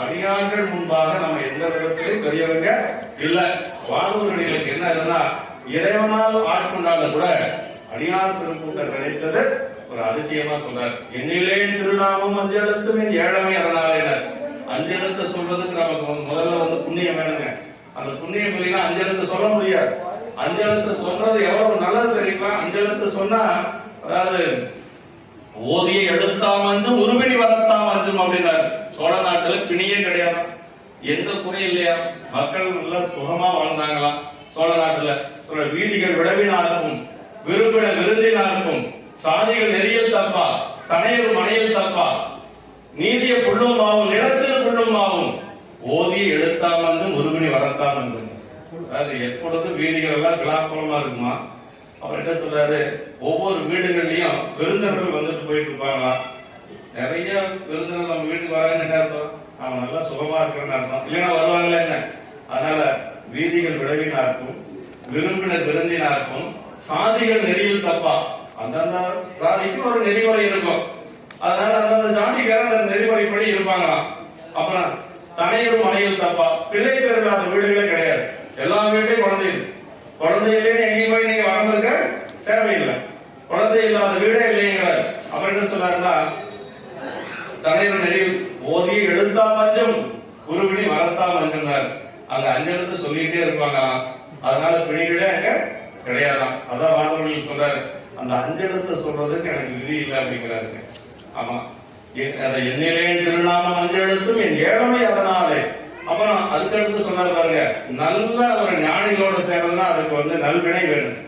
அடியார்கள் முன்பாக நம்ம எந்த விதத்திலும் பெரியவங்க இல்ல. வாதூரடிகளுக்கு என்ன இதுன்னா இறைவனால் ஆட்கொண்டாலும் கூட அடியார் திருக்கூட்டம் கிடைத்தது ஒரு அதிசயமா சொல்றார் என்னிலே திருநாமம் அஞ்சலத்தும் என் ஏழமை அதனால அஞ்சலத்தை சொல்றதுக்கு நமக்கு முதல்ல வந்து புண்ணியம் வேணுங்க. அந்த புண்ணியம் இல்லைன்னா அஞ்செழுத்து சொல்ல முடியாது. அஞ்செழுத்து சொல்றது எவ்வளவு நல்லது தெரியுமா? அஞ்செழுத்து சொன்னா அதாவது ஓதிய எழுத்தாம் வந்து உருவினி வரத்தான் அஞ்சும் அப்படின்னாரு. சோழ நாட்டுல பிணியே கிடையாது. எந்த குறையும் இல்லையா? மக்கள் நல்லா சுகமா வாழ்ந்தாங்களாம் சோழ நாட்டுல. வீதிகள் விடவினாருக்கும் விரும்பிட விருந்தினாலும் சாதிகள் நெறியல் தப்பா தனையர் மனையில் தப்பா நீதிய புள்ளும் ஆகும் நிலத்தில் புள்ளும் ஆகும் ஓதிய எழுத்தாம் அஞ்சும் உருவினி வரத்தாம் அதாவது எப்பொழுதும் வீதிகள் எல்லாம் விழாக்கோலமா இருக்குமா? அவர் என்ன சொல்றாரு? ஒவ்வொரு வீடுகள்லயும் விருந்தினர்கள் வந்துட்டு போயிட்டு இருப்பாங்களா? நிறைய விருந்தினர் நம்ம வீட்டுக்கு வராங்கன்னு என்ன அர்த்தம்? அவன் நல்லா சுகமா இருக்கிறன்னு அர்த்தம். இல்லைன்னா வருவாங்கல்ல என்ன? அதனால வீதிகள் விளைவினார்க்கும் விரும்பினர் விருந்தினார்க்கும் சாதிகள் நெறியில் தப்பா. அந்தந்த ஜாதிக்கு ஒரு நெறிமுறை இருக்கும். அதனால அந்தந்த ஜாதிக்காரன் அந்த நெறிமுறைப்படி இருப்பாங்களாம். அப்புறம் தனையரும் மனையில் தப்பா. பிள்ளை பேர் இல்லாத வீடுகளே கிடையாது. எல்லா வீட்டையும் குழந்தை குழந்தை இல்லைன்னு எங்கேயும் போய் நீங்க வளர்ந்துருக்க தேவையில்லை. குழந்தை இல்லாத வீடே இல்லைங்கிறார். அவர் என்ன சொல்றாருன்னா தலைவர் நெறியில் ஓதி எழுத்தா மஞ்சம் குருவினி வரத்தா மஞ்சம்னார் அங்க அஞ்செழுத்து சொல்லிட்டே இருப்பாங்க. அதனால பிணிகளே அங்க கிடையாதாம். அதான் வாதவர்கள் சொல்றாரு. அந்த அஞ்செழுத்து சொல்றதுக்கு எனக்கு விதி இல்லை அப்படிங்கிறாருங்க ஆமா. எ- அதை என்னிலே திருநாமம் அஞ்செழுத்தும் என் ஏழமை அதனாலே. அப்புறம் அதுக்கடுத்து சொன்னார் பாருங்க நல்ல ஒரு ஞானிகளோட சேர்றதுன்னா அதுக்கு வந்து நல்வினை வேணும்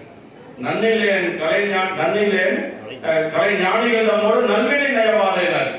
நன்னிலேன் கலை நன்னிலேன் கலை ஞானிகள் நம்மோடு நல்வினை நயவாலேனர்